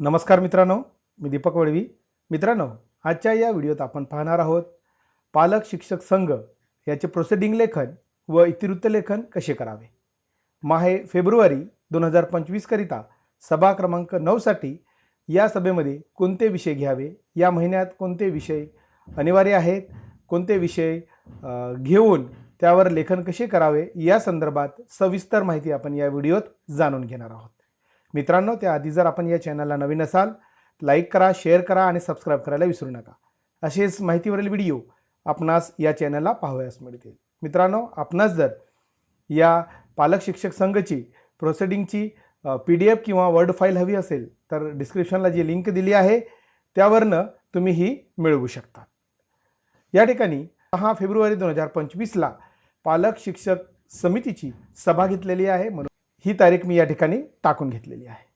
नमस्कार मित्रांनो मी दीपक वळवी. मित्रांनो आजच्या या व्हिडिओत आपण पाहणार आहोत पालक शिक्षक संघ याचे प्रोसिडिंग लेखन व इतिवृत्त लेखन कसे करावे? माहे फेब्रुवारी दोन हजार पंचवीसकरिता सभा क्रमांक नऊसाठी या सभेमध्ये कोणते विषय घ्यावे? या महिन्यात कोणते विषय अनिवार्य आहेत? कोणते विषय घेऊन त्यावर लेखन कसे करावे? या संदर्भात सविस्तर माहिती आपण या व्हिडिओत जाणून घेणार आहोत. मित्रांनो त्याआधी जर आपण या चॅनलला नवीन असाल लाईक करा शेअर करा आणि सबस्क्राईब करायला विसरू नका. असेच माहितीवरील व्हिडिओ आपणास या चॅनलला पाहावयास मिळतील. मित्रांनो आपणास जर या पालक शिक्षक संघची प्रोसिडिंगची पी डी एफ किंवा वर्ड फाईल हवी असेल तर डिस्क्रिप्शनला जी लिंक दिली आहे त्यावरनं तुम्ही ही मिळवू शकता. या ठिकाणी सहा फेब्रुवारी दोन हजार पंचवीसला पालक शिक्षक समितीची सभा घेतलेली आहे. म्हणून ही तारीख मी या ठिकाणी टाकून घेतलेली आहे.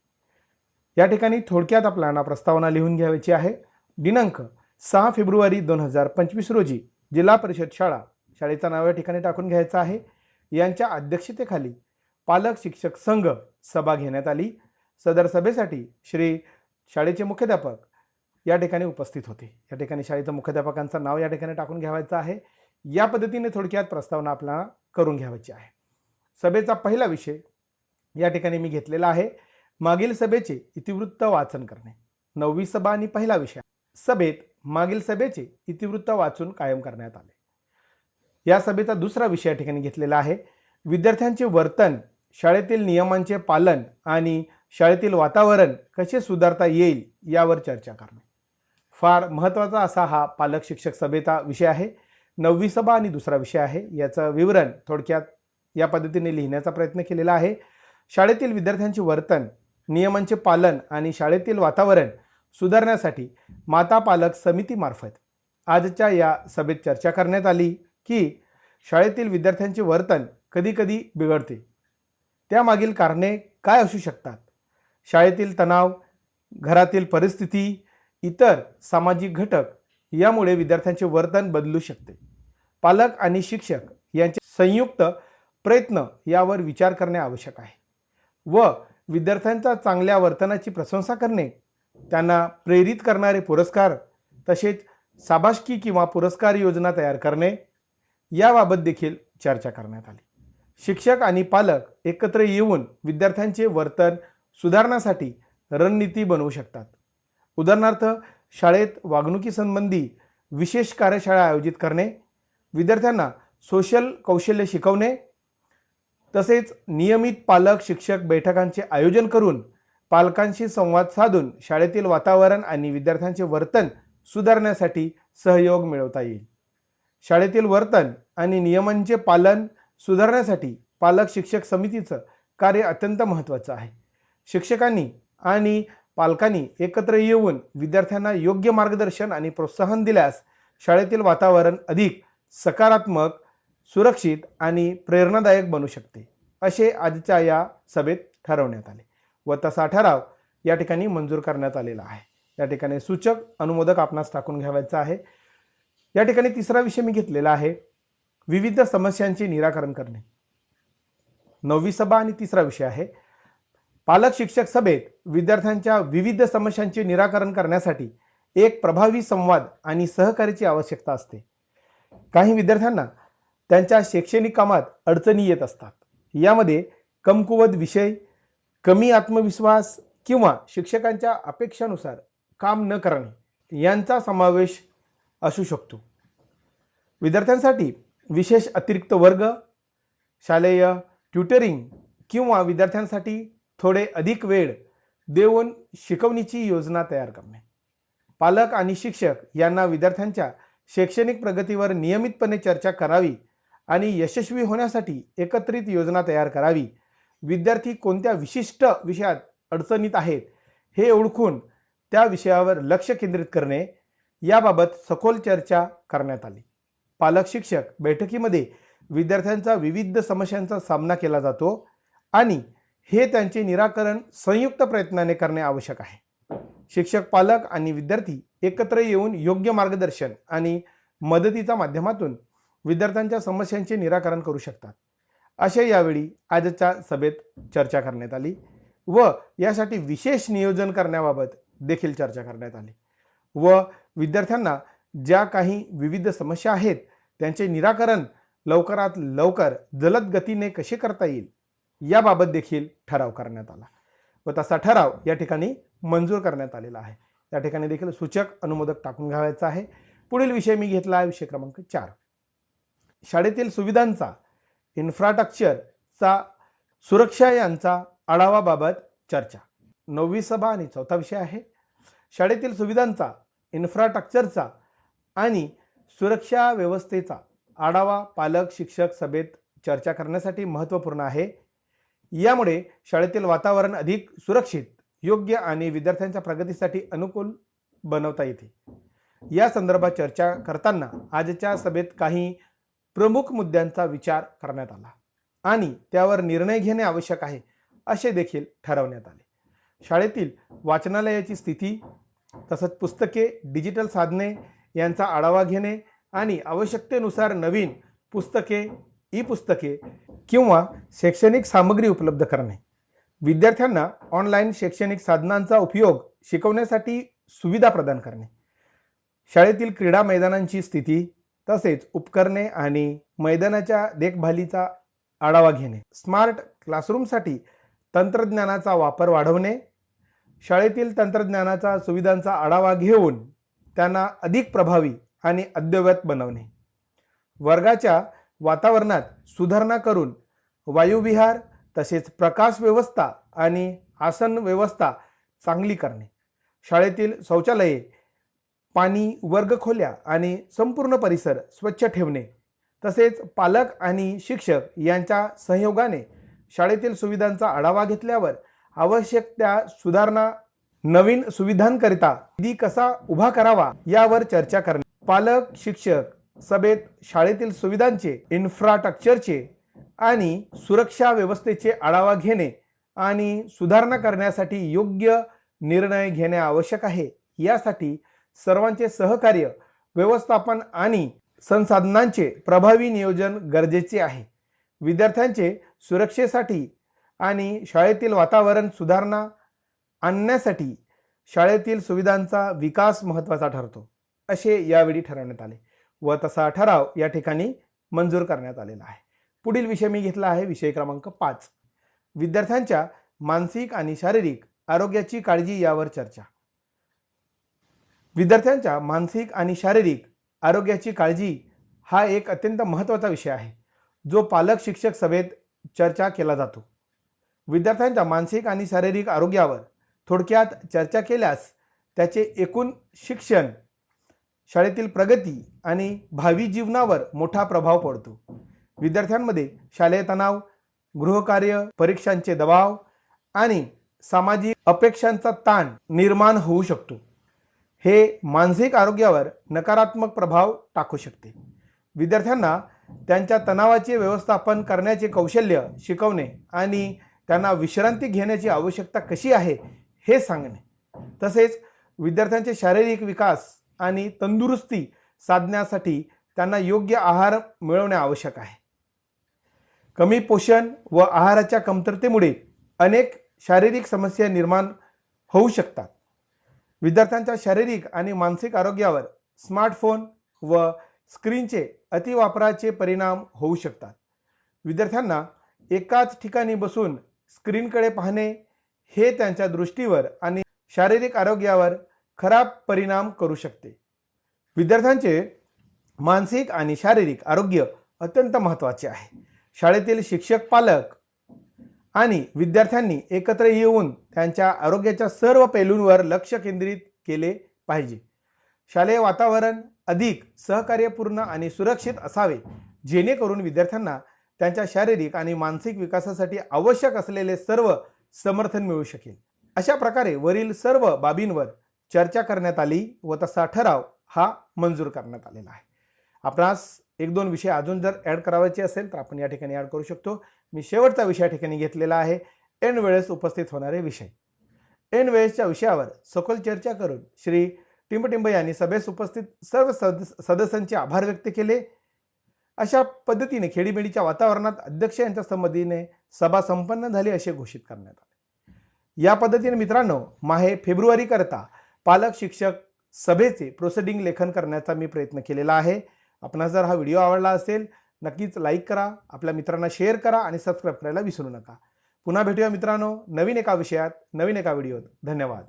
या ठिकाणी थोडक्यात आपल्याला प्रस्तावना लिहून घ्यायची आहे. दिनांक सहा फेब्रुवारी दोन हजार पंचवीस रोजी जिल्हा परिषद शाळा शाळेचं नाव या ठिकाणी टाकून घ्यायचं आहे. यांच्या अध्यक्षतेखाली पालक शिक्षक संघ सभा घेण्यात आली. सदर सभेसाठी श्री शाळेचे मुख्याध्यापक या ठिकाणी उपस्थित होते. या ठिकाणी शाळेच्या मुख्याध्यापकांचं नाव या ठिकाणी टाकून घ्यावायचं आहे. या पद्धतीने थोडक्यात प्रस्तावना आपल्याला करून घ्यावायची आहे. सभेचा पहिला विषय या ठिकाणी मी घेतलेला आहे. मागील सभेचे इतिवृत्त वाचन करणे. नववी सभा आणि पहिला विषय. सभेत मागील सभेचे इतिवृत्त वाचून कायम करण्यात आले. या सभेचा दुसरा विषय या ठिकाणी घेतलेला आहे. विद्यार्थ्यांचे वर्तन शाळेतील नियमांचे पालन आणि शाळेतील वातावरण कसे सुधारता येईल यावर चर्चा करणे. फार महत्त्वाचा असा हा पालक शिक्षक सभेचा विषय आहे. नववी सभा आणि दुसरा विषय आहे. याचं विवरण थोडक्यात या पद्धतीने लिहिण्याचा प्रयत्न केलेला आहे. शाळेतील विद्यार्थ्यांचे वर्तन नियमांचे पालन आणि शाळेतील वातावरण सुधारण्यासाठी माता पालक समितीमार्फत आजच्या या सभेत चर्चा करण्यात आली की शाळेतील विद्यार्थ्यांचे वर्तन कधीकधी बिघडते. त्यामागील कारणे काय असू शकतात? शाळेतील तणाव घरातील परिस्थिती इतर सामाजिक घटक यामुळे विद्यार्थ्यांचे वर्तन बदलू शकते. पालक आणि शिक्षक यांचे संयुक्त प्रयत्न यावर विचार करणे आवश्यक आहे. व विद्यार्थ्यांच्या चांगल्या वर्तनाची प्रशंसा करणे त्यांना प्रेरित करणारे पुरस्कार तसेच साबाशकी किंवा पुरस्कार योजना तयार करणे याबाबत देखील चर्चा करण्यात आली. शिक्षक आणि पालक एकत्र येऊन विद्यार्थ्यांचे वर्तन सुधारण्यासाठी रणनीती बनवू शकतात. उदाहरणार्थ शाळेत वागणुकीसंबंधी विशेष कार्यशाळा आयोजित करणे विद्यार्थ्यांना सोशल कौशल्य शिकवणे तसेच नियमित पालक शिक्षक बैठकांचे आयोजन करून पालकांशी संवाद साधून शाळेतील वातावरण आणि विद्यार्थ्यांचे वर्तन सुधारण्यासाठी सहयोग मिळवता येईल. शाळेतील वर्तन आणि नियमांचे पालन सुधारण्यासाठी पालक शिक्षक समितीचं कार्य अत्यंत महत्त्वाचं आहे. शिक्षकांनी आणि पालकांनी एकत्र येऊन विद्यार्थ्यांना योग्य मार्गदर्शन आणि प्रोत्साहन दिल्यास शाळेतील वातावरण अधिक सकारात्मक सुरक्षित आणि प्रेरणादायक बनू शकते असे आजच्या या सभेत ठरवण्यात आले. व तसा ठराव या ठिकाणी मंजूर करण्यात आलेला आहे. या ठिकाणी सूचक अनुमोदक आपणास टाकून घ्यावायचा आहे. या ठिकाणी तिसरा विषय मी घेतलेला आहे विविध समस्यांचे निराकरण करणे. नववी सभा आणि तिसरा विषय आहे. पालक शिक्षक सभेत विद्यार्थ्यांच्या विविध समस्यांचे निराकरण करण्यासाठी एक प्रभावी संवाद आणि सहकार्याची आवश्यकता असते. काही विद्यार्थ्यांना त्यांच्या शैक्षणिक कामात अडचणी येत असतात. यामध्ये कमकुवत विषय कमी आत्मविश्वास किंवा शिक्षकांच्या अपेक्षानुसार काम न करणे यांचा समावेश असू शकतो. विद्यार्थ्यांसाठी विशेष अतिरिक्त वर्ग शालेय ट्युटरिंग किंवा विद्यार्थ्यांसाठी थोडे अधिक वेळ देऊन शिकवणीची योजना तयार करणे. पालक आणि शिक्षक यांना विद्यार्थ्यांच्या शैक्षणिक प्रगतीवर नियमितपणे चर्चा करावी आणि यशस्वी होण्यासाठी एकत्रित योजना तयार करावी. विद्यार्थी कोणत्या विशिष्ट विषयात अडचणीत आहेत हे ओळखून त्या विषयावर लक्ष केंद्रित करणे याबाबत सखोल चर्चा करण्यात आली. पालक शिक्षक बैठकीमध्ये विद्यार्थ्यांचा विविध समस्यांचा सामना केला जातो आणि हे त्यांचे निराकरण संयुक्त प्रयत्नाने करणे आवश्यक आहे. शिक्षक पालक आणि विद्यार्थी एकत्र येऊन योग्य मार्गदर्शन आणि मदतीच्या माध्यमातून विद्यार्थ्यांच्या समस्यांचे निराकरण करू शकतात. असे यावेळी आजच्या सभेत चर्चा करण्यात आली व यासाठी विशेष नियोजन करण्याबाबत देखील चर्चा करण्यात आली. व विद्यार्थ्यांना ज्या काही विविध समस्या आहेत त्यांचे निराकरण लवकरात लवकर जलद गतीने कसे करता येईल याबाबत देखील ठराव करण्यात आला. व तसा ठराव या ठिकाणी मंजूर करण्यात आलेला आहे. या ठिकाणी देखील सूचक अनुमोदक टाकून घ्यावायचा आहे. पुढील विषय मी घेतला आहे. विषय क्रमांक चार. शाळेतील सुविधांचा इन्फ्रास्ट्रक्चरचा सुरक्षा यांचा आढावाबाबत चर्चा. नववी सभा आणि चौथा विषय आहे. शाळेतील सुविधांचा इन्फ्रास्ट्रक्चरचा आणि सुरक्षा व्यवस्थेचा आढावा पालक शिक्षक सभेत चर्चा करण्यासाठी महत्त्वपूर्ण आहे. यामुळे शाळेतील वातावरण अधिक सुरक्षित योग्य आणि विद्यार्थ्यांच्या प्रगतीसाठी अनुकूल बनवता येते. या संदर्भात चर्चा करताना आजच्या सभेत काही प्रमुख मुद्द्यांचा विचार करण्यात आला आणि त्यावर निर्णय घेणे आवश्यक आहे असे देखील ठरवण्यात आले. शाळेतील वाचनालयाची स्थिती तसंच पुस्तके डिजिटल साधने यांचा आढावा घेणे आणि आवश्यकतेनुसार नवीन पुस्तके ई पुस्तके किंवा शैक्षणिक सामग्री उपलब्ध करणे. विद्यार्थ्यांना ऑनलाईन शैक्षणिक साधनांचा उपयोग शिकवण्यासाठी सुविधा प्रदान करणे. शाळेतील क्रीडा मैदानांची स्थिती तसेच उपकरणे आणि मैदानाच्या देखभालीचा आढावा घेणे. स्मार्ट क्लासरूमसाठी तंत्रज्ञानाचा वापर वाढवणे शाळेतील तंत्रज्ञानाचा सुविधांचा आढावा घेऊन त्यांना अधिक प्रभावी आणि अद्ययावत बनवणे. वर्गाच्या वातावरणात सुधारणा करून वायुविहार तसेच प्रकाश व्यवस्था आणि आसन व्यवस्था चांगली करणे. शाळेतील शौचालये पाणी वर्गखोल्या आणि संपूर्ण परिसर स्वच्छ ठेवणे तसेच पालक आणि शिक्षक यांच्या सहयोगाने शाळेतील सुविधांचा आढावा घेतल्यावर आवश्यक त्या सुधारणा नवीन सुविधांकरिता निधी कसा उभा करावा यावर चर्चा करणे. पालक शिक्षक सभेत शाळेतील सुविधांचे इन्फ्रास्ट्रक्चरचे आणि सुरक्षा व्यवस्थेचे आढावा घेणे आणि सुधारणा करण्यासाठी योग्य निर्णय घेणे आवश्यक आहे. यासाठी सर्वांचे सहकार्य व्यवस्थापन आणि संसाधनांचे प्रभावी नियोजन गरजेचे आहे. विद्यार्थ्यांचे सुरक्षेसाठी आणि शाळेतील वातावरण सुधारणा आणण्यासाठी शाळेतील सुविधांचा विकास महत्त्वाचा ठरतो. असे यावेळी ठरवण्यात आले व तसा ठराव या ठिकाणी मंजूर करण्यात आलेला आहे. पुढील विषय मी घेतला आहे विषय क्रमांक पाच. विद्यार्थ्यांच्या मानसिक आणि शारीरिक आरोग्याची काळजी यावर चर्चा. विद्यार्थ्यांच्या मानसिक आणि शारीरिक आरोग्याची काळजी हा एक अत्यंत महत्त्वाचा विषय आहे जो पालक शिक्षक सभेत चर्चा केला जातो. विद्यार्थ्यांच्या मानसिक आणि शारीरिक आरोग्यावर थोडक्यात चर्चा केल्यास त्याचे एकूण शिक्षण शाळेतील प्रगती आणि भावी जीवनावर मोठा प्रभाव पडतो. विद्यार्थ्यांमध्ये शालेय तणाव गृहकार्य परीक्षांचे दबाव आणि सामाजिक अपेक्षांचा ताण निर्माण होऊ शकतो. हे मानसिक आरोग्यावर नकारात्मक प्रभाव टाकू शकते. विद्यार्थ्यांना त्यांच्या तणावाचे व्यवस्थापन करण्याचे कौशल्य शिकवणे आणि त्यांना विश्रांती घेण्याची आवश्यकता कशी आहे हे सांगणे. तसेच विद्यार्थ्यांचे शारीरिक विकास आणि तंदुरुस्ती साधण्यासाठी त्यांना योग्य आहार मिळवणे आवश्यक आहे. कमी पोषण व आहाराच्या कमतरतेमुळे अनेक शारीरिक समस्या निर्माण होऊ शकतात. विद्यार्थ्यांच्या शारीरिक आणि मानसिक आरोग्यावर स्मार्टफोन व स्क्रीनचे अतिवापराचे परिणाम होऊ शकतात. विद्यार्थ्यांना एकाच ठिकाणी बसून स्क्रीनकडे पाहणे हे त्यांच्या दृष्टीवर आणि शारीरिक आरोग्यावर खराब परिणाम करू शकते. विद्यार्थ्यांचे मानसिक आणि शारीरिक आरोग्य अत्यंत महत्त्वाचे आहे. शाळेतील शिक्षक पालक आणि विद्यार्थ्यांनी एकत्र येऊन त्यांच्या आरोग्याच्या सर्व पैलूंवर लक्ष केंद्रित केले पाहिजे. शालेय वातावरण अधिक सहकार्यपूर्ण आणि सुरक्षित असावे जेणेकरून विद्यार्थ्यांना त्यांच्या शारीरिक आणि मानसिक विकासासाठी आवश्यक असलेले सर्व समर्थन मिळू शकेल. अशा प्रकारे वरील सर्व बाबींवर चर्चा करण्यात आली व तसा ठराव हा मंजूर करण्यात आलेला आहे. आपणास एक दोन विषय अजून जर ॲड करावायचे असेल तर आपण या ठिकाणी ॲड करू शकतो. मी शेवटचा विषय या ठिकाणी घेतलेला आहे. एन वेळेस उपस्थित होणारे विषय. एन वेळेसच्या विषयावर सखोल चर्चा करून श्री टिंबटिंब यांनी सभेस उपस्थित सर्व सद सदस्यांचे आभार व्यक्त केले. अशा पद्धतीने खेडीमेडीच्या वातावरणात अध्यक्ष यांच्या संमतीने सभा संपन्न झाली असे घोषित करण्यात आले. या पद्धतीने मित्रांनो माहे फेब्रुवारीकरता पालक शिक्षक सभेचे प्रोसिडिंग लेखन करण्याचा मी प्रयत्न केलेला आहे. आपणास जर हा व्हिडिओ आवडला असेल नक्कीच लाईक करा आपल्या मित्रांना शेअर करा आणि सबस्क्राईब करायला विसरू नका. पुन्हा भेटूया मित्रांनो नवीन एका विषयात नवीन एका व्हिडिओत. धन्यवाद.